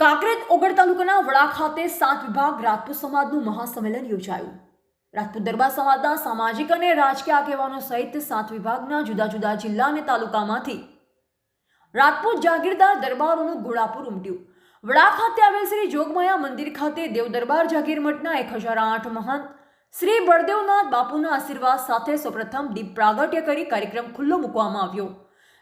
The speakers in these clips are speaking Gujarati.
કાંકરેજ ઓગળ તાલુકાના વડા ખાતે સાત વિભાગ રાજપૂત સમાજનું મહાસંમેલન યોજાયું. રાજપૂત દરબાર સમાજના સામાજિક અને રાજકીય આગેવાનો સહિત સાત વિભાગના જુદા જુદા જિલ્લા અને તાલુકામાંથી રાજપૂત જાગીરદાર દરબારોનું ઘોડાપુર ઉમટ્યું. વડા ખાતે આવેલ શ્રી જોગમાયા મંદિર ખાતે દેવ દરબાર જાગીર મઠના એક હજાર આઠ મહંત શ્રી બળદેવનાથ બાપુના આશીર્વાદ સાથે સૌપ્રથમ દીપ પ્રાગટ્ય કરી કાર્યક્રમ ખુલ્લો મૂકવામાં આવ્યો.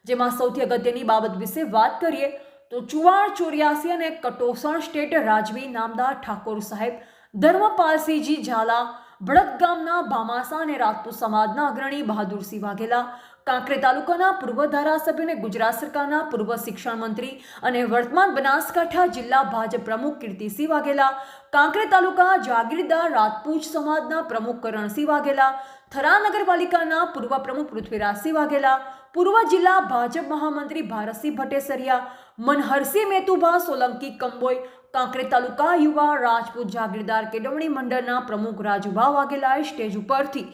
જેમાં સૌથી અગત્યની બાબત વિશે વાત કરીએ તો ચુવાણ, ચોર્યાસી અને કટોસણ સ્ટેટ રાજવી નામદાર ઠાકોર સાહેબ, ધર્મપાલસિંહજી ઝાલા ભડત ગામના ભામાસા અને રાજપૂત સમાજના અગ્રણી બહાદુરસિંહ વાઘેલા, કાંકરે તાલુકાના પૂર્વ ધારાસભ્ય અને ગુજરાત સરકારના પૂર્વ શિક્ષણ મંત્રી અને વર્તમાન બનાસકાંઠા જિલ્લા ભાજપ પ્રમુખ કીર્તિસિંહ વાઘેલા, કાંકરે તાલુકા જાગીરદાર રાજપૂત સમાજના પ્રમુખ કરણસિંહ વાઘેલા થરા નગરપાલિકાના પૂર્વ પ્રમુખ પૃથ્વીરાજસિંહ વાઘેલા પૂર્વ જિલ્લા ભાજપ મહામંત્રી ભારતસિંહ ભટ્ટેસરિયા, મનહરસિંહ મેતુભા, સોલંકી કંબોય કાંકરે તાલુકા યુવા રાજપૂત જાગીરદાર કેળવણી મંડળના પ્રમુખ રાજુભા વાઘેલાએ સ્ટેજ ઉપરથી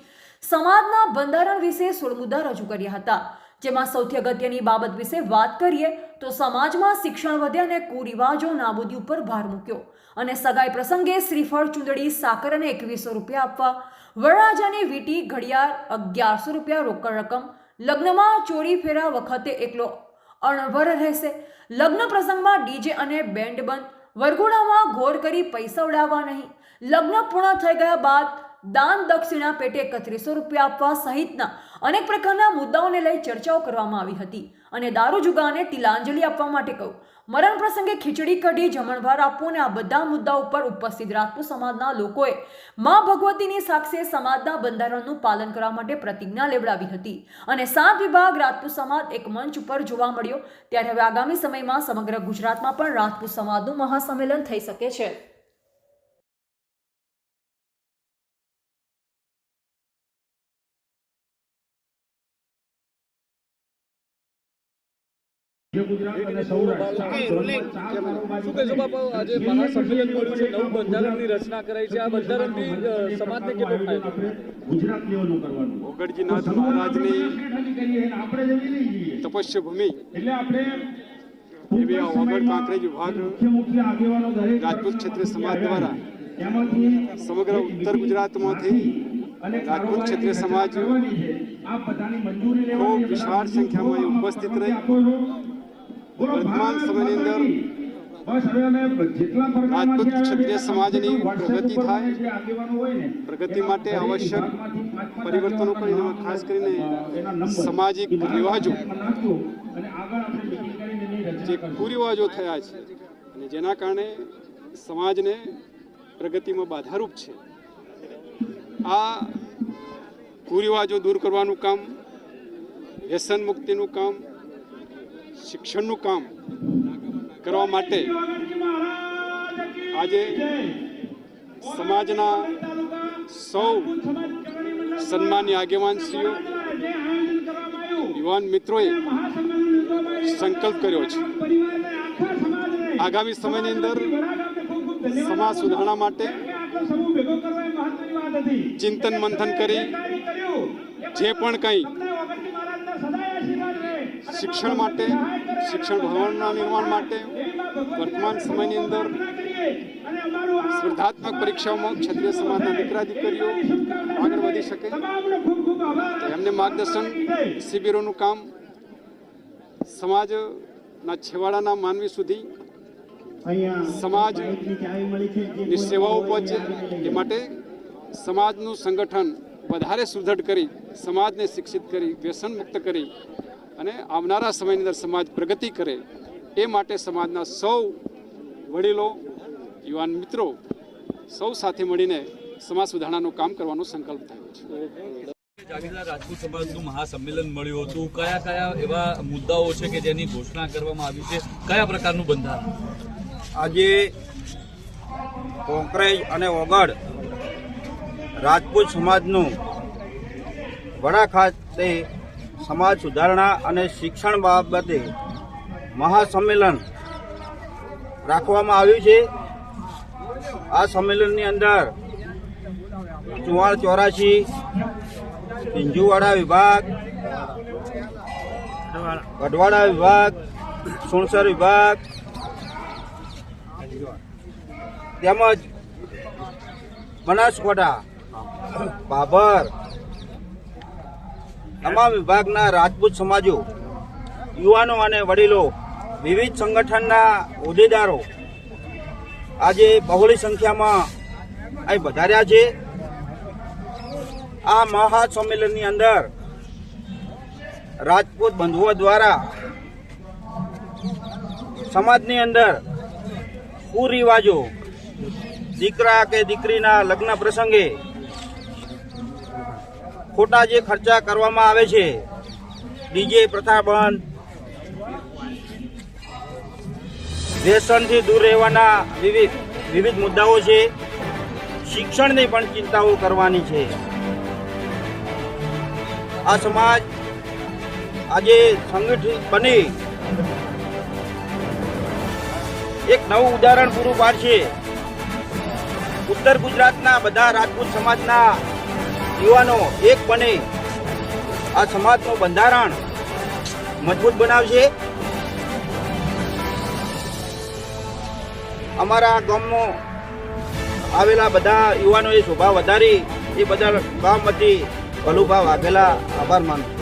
સમાજના બંધારણ વિશે સોળ રજૂ કર્યા હતા. જેમાં સૌથી અગત્યની બાબત વિશે વાત કરીએ તો સમાજમાં શિક્ષણ વધે અને કુરિવાજો નાબૂદી ઉપર ભાર મૂક્યો અને સગાઈ પ્રસંગે શ્રીફળ, ચૂંદડી, સાકર અને એકવીસો રૂપિયા આપવા વરરાજાની વીટી, ઘડિયાળ અગિયારસો રૂપિયા રોકડ રકમ લગ્નમાં ચોરી ફેરા વખતે એકલો અણવર રહેશે. લગ્ન પ્રસંગમાં ડીજે અને બેન્ડ બંધ. વરઘોડામાં ઘોર કરી પૈસા ઉડાવવા નહીં. લગ્ન પૂર્ણ થઈ ગયા બાદ દાન દક્ષિણા પેટે એકત્રીસો રૂપિયા આપવા સહિતના અનેક પ્રકારના મુદ્દાઓને લઈ ચર્ચાઓ કરવામાં આવી હતી. અને દારૂ જુગાને તિલાંજલિ આપવા માટે કહ્યું મરણ પ્રસંગે ખીચડી કઢી જમણવાર આપવું અને આ બધા મુદ્દા ઉપર ઉપસ્થિત રાજપૂત સમાજના લોકોએ મા ભગવતીની સાક્ષીએ સમાજના બંધારણનું પાલન કરવા માટે પ્રતિજ્ઞા લેવડાવી હતી. અને સાત વિભાગ રાજપૂત સમાજ એક મંચ ઉપર જોવા મળ્યો. ત્યારે હવે આગામી સમયમાં સમગ્ર ગુજરાતમાં પણ રાજપૂત સમાજનું મહાસંમેલન થઈ શકે છે. આજે મહાસંમેલન મળ્યું છે નવું બંધારણની રચના કરાઈ છે. આ બંધારણથી સમાજને કેટલો ફાયદો? ગુજરાત લેવલનું કરવાનું? મહારાજની તપસ્ય ભૂમિ એટલે આપણે એવી આ કાંકરેજ વિભાગ દરેક રાજપૂત ક્ષત્રિય સમાજ દ્વારા સમગ્ર ઉત્તર ગુજરાતમાંથી રાજપૂત ક્ષત્રિય સમાજ ખૂબ વિશાળ સંખ્યામાં ઉપસ્થિત રહી. વર્તમાન સમયની અંદર રાજપૂત ક્ષત્રિય સમાજની પ્રગતિ થાય, પ્રગતિ માટે આવશ્યક પરિવર્તનો પણ એમાં ખાસ કરીને સામાજિક રિવાજો જે કુરિવાજો થયા છે અને જેના કારણે સમાજને પ્રગતિમાં બાધારૂપ છે. આ કુરિવાજો દૂર કરવાનું કામ વ્યસન મુક્તિનું કામ શિક્ષણનું કામ કરવા માટે આજે સમાજના સૌ સન્માન્ય આગેવાનશ્રીઓ, યુવાન મિત્રોએ સંકલ્પ કર્યો છે. આગામી સમયની અંદર સમાજ સુધારણા માટે ચિંતન મંથન કરી, જે પણ કંઈ શિક્ષણ માટે શિક્ષણ ભવનના નિર્માણ માટે વર્તમાન સમયની અંદર સ્પર્ધાત્મક પરીક્ષાઓમાં ક્ષત્રિય સમાજના દીકરા દીકરીઓ આગળ વધી શકે. એમને માર્ગદર્શન શિબિરોનું કામ સમાજના છેવાડાના માનવી સુધી અહીંયા સમાજ બાઇકની ચાવી મળી છે, જે ની સેવાઓ પહોંચે એ માટે સમાજનું સંગઠન વધારે સુદૃઢ કરી સમાજને શિક્ષિત કરી વ્યસન મુક્ત કરી અને આવનારા સમયની અંદર સમાજ પ્રગતિ કરે એ માટે સમાજના સૌ વડીલો યુવાન મિત્રો સૌ સાથે મળીને સમાજ સુધારણાનું કામ કરવાનો સંકલ્પ થયો છે. જાગીરદાર રાજપૂત સમાજનું મહાસંમેલન મળ્યું હતું. કયા કયા એવા મુદ્દાઓ છે કે જેની ઘોષણા કરવામાં આવી છે? કયા પ્રકારનું બંધારણ? આજે કોંકરેજ અને ઓગળ રાજપૂત સમાજનું વડા ખાતે સમાજ સુધારણા અને શિક્ષણ બાબતે મહાસંમેલન રાખવામાં આવ્યું છે. આ સંમેલનની અંદર ચુવાણ ચોરાશી પિંજુવાડા વિભાગ, ગઢવાડા વિભાગ, સુણસર વિભાગ તેમજ બનાસકોટા બાબર તમામ વિભાગના રાજપૂત સમાજો, યુવાનો અને વડીલો, વિવિધ સંગઠનના હોદ્દેદારો આજે બહોળી સંખ્યામાં અહીં વધાર્યા છે. આ મહાસંમેલનની અંદર રાજપૂત બંધુઓ દ્વારા સમાજની અંદર કુરિવાજો, દીકરા કે દીકરીના લગ્ન પ્રસંગે ખોટા જે ખર્ચા કરવામાં આવે છે, ડીજે પ્રથા બંધ વ્યસનથી દૂર રહેવાના વિવિધ વિવિધ મુદ્દાઓ છે. શિક્ષણની પણ ચિંતાઓ કરવાની છે. આ સમાજ આજે સંગઠિત બની. એક નવું ઉદાહરણ પૂરું પાડશે. ઉત્તર ગુજરાતના બધા રાજપૂત સમાજના યુવાનો એક બને. આ સમાજનું બંધારણ મજબૂત બનાવશે. અમારા ગામમાં આવેલા બધા યુવાનોએ શોભા વધારી. એ બધા ગામ વતી ભલુભા વાઘેલા આભાર માનું.